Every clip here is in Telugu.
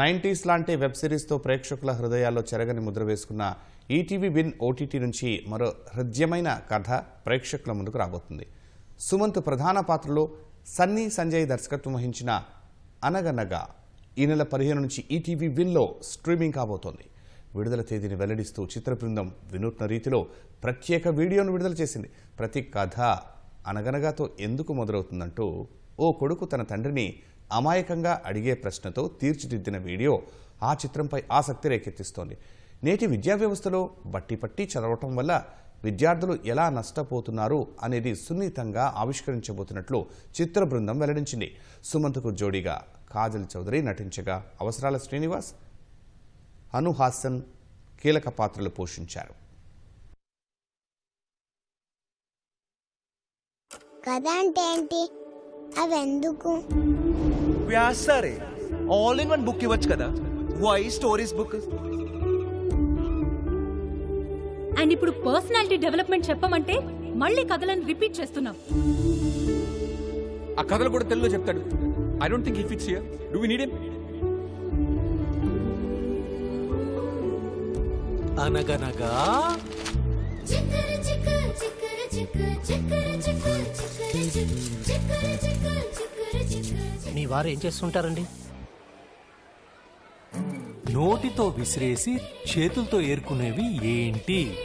నైంటీస్ లాంటి వెబ్ సిరీస్తో ప్రేక్షకుల హృదయాల్లో చెరగని ముద్ర వేసుకున్న ఈటీవీ విన్ ఓటీటీ నుంచి మరో హృద్యమైన కథ ప్రేక్షకుల ముందుకు రాబోతుంది. సుమంత్ ప్రధాన పాత్రలో సన్నీ సంజయ్ దర్శకత్వం వహించిన అనగనగా ఈ నెల పదిహేను నుంచి ఈటీవీ విన్లో స్ట్రీమింగ్ కాబోతోంది. విడుదల తేదీని వెల్లడిస్తూ చిత్ర బృందం వినూత్న రీతిలో ప్రత్యేక వీడియోను విడుదల చేసింది. ప్రతి కథ అనగనగాతో ఎందుకు మొదలవుతుందంటూ ఓ కొడుకు తన తండ్రిని అమాయకంగా అడిగే ప్రశ్నతో తీర్చిదిద్దిన వీడియో ఆ చిత్రంపై ఆసక్తి రేకెత్తిస్తోంది. నేటి విద్యా వ్యవస్థలో బట్టి పట్టి చదవటం వల్ల విద్యార్థులు ఎలా నష్టపోతున్నారు అనేది సున్నితంగా ఆవిష్కరించబోతున్నట్లు చిత్ర బృందం వెల్లడించింది. సుమంత్కు జోడీగా కాజల్ చౌదరి నటించగా అవసరాల శ్రీనివాస్ అను హాసన్ కీలక పాత్రలు పోషించారు. కథ అంటే ఏంటి? అవి ఎందుకు వ్యాసారే ఆల్ ఇన్ వన్ బుక్ ఇవ్వచ్చు కదా వై స్టోరీస్ బుక్ అండ్ ఇప్పుడు పర్సనాలిటీ డెవలప్మెంట్ చెప్పమంటే మళ్ళీ కథలను రిపీట్ చేస్తున్నాం ఆ కథలు కూడా తెలుగులో చెప్తాడు I don't think he fits here do we need him అనగనగా చిక్కర చిక్కర చిక్కర చిక్కర చిక్కర చిక్కర చిక్కర చిక్కర చిక్కర చిక్కర చిక్కర మీ వారు ఏం చేస్తుంటారండి? నోటితో విసిరేసి చేతులతో ఏరుకునేవి ఏంటి?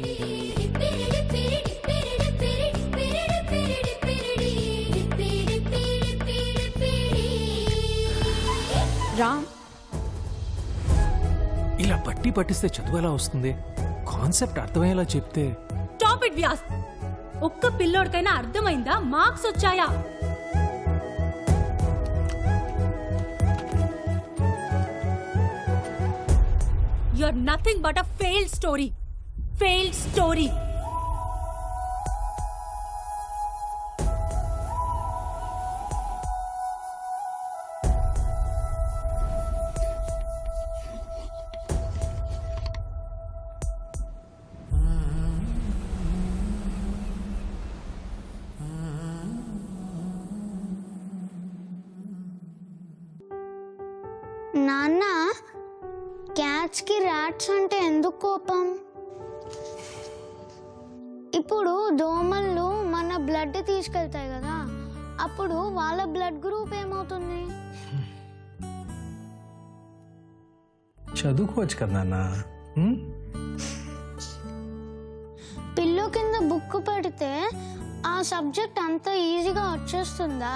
రామ్. ఇలా పట్టి పట్టిస్తే చదువు ఎలా వస్తుంది? కాన్సెప్ట్ అర్థమయ్యేలా చెప్తే. Top it Vyas. ఒక్క పిల్లోడికైనా అర్థమైందా? మార్క్స్ వచ్చాయా? You are nothing but a failed story failed story నాన్న క్యాట్స్కి ర్యాట్స్ అంటే ఎందుకు కోపం? ఇప్పుడు దోమలు మన బ్లడ్ తీసుకెళ్తాయి కదా అప్పుడు వాళ్ళ బ్లడ్ గ్రూప్ ఏమవుతుంది? చదువుకోవచ్చు కదా నాన్న? పిల్లో కింద బుక్ పెడితే ఆ సబ్జెక్ట్ అంత ఈజీగా వచ్చేస్తుందా?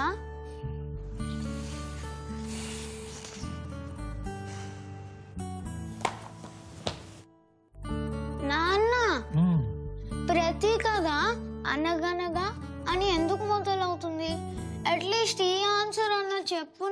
అనగనగా అని ఎందుకు మొదలవుతుంది? అట్లీస్ట్ ఈ ఆన్సర్ అన్న చెప్పు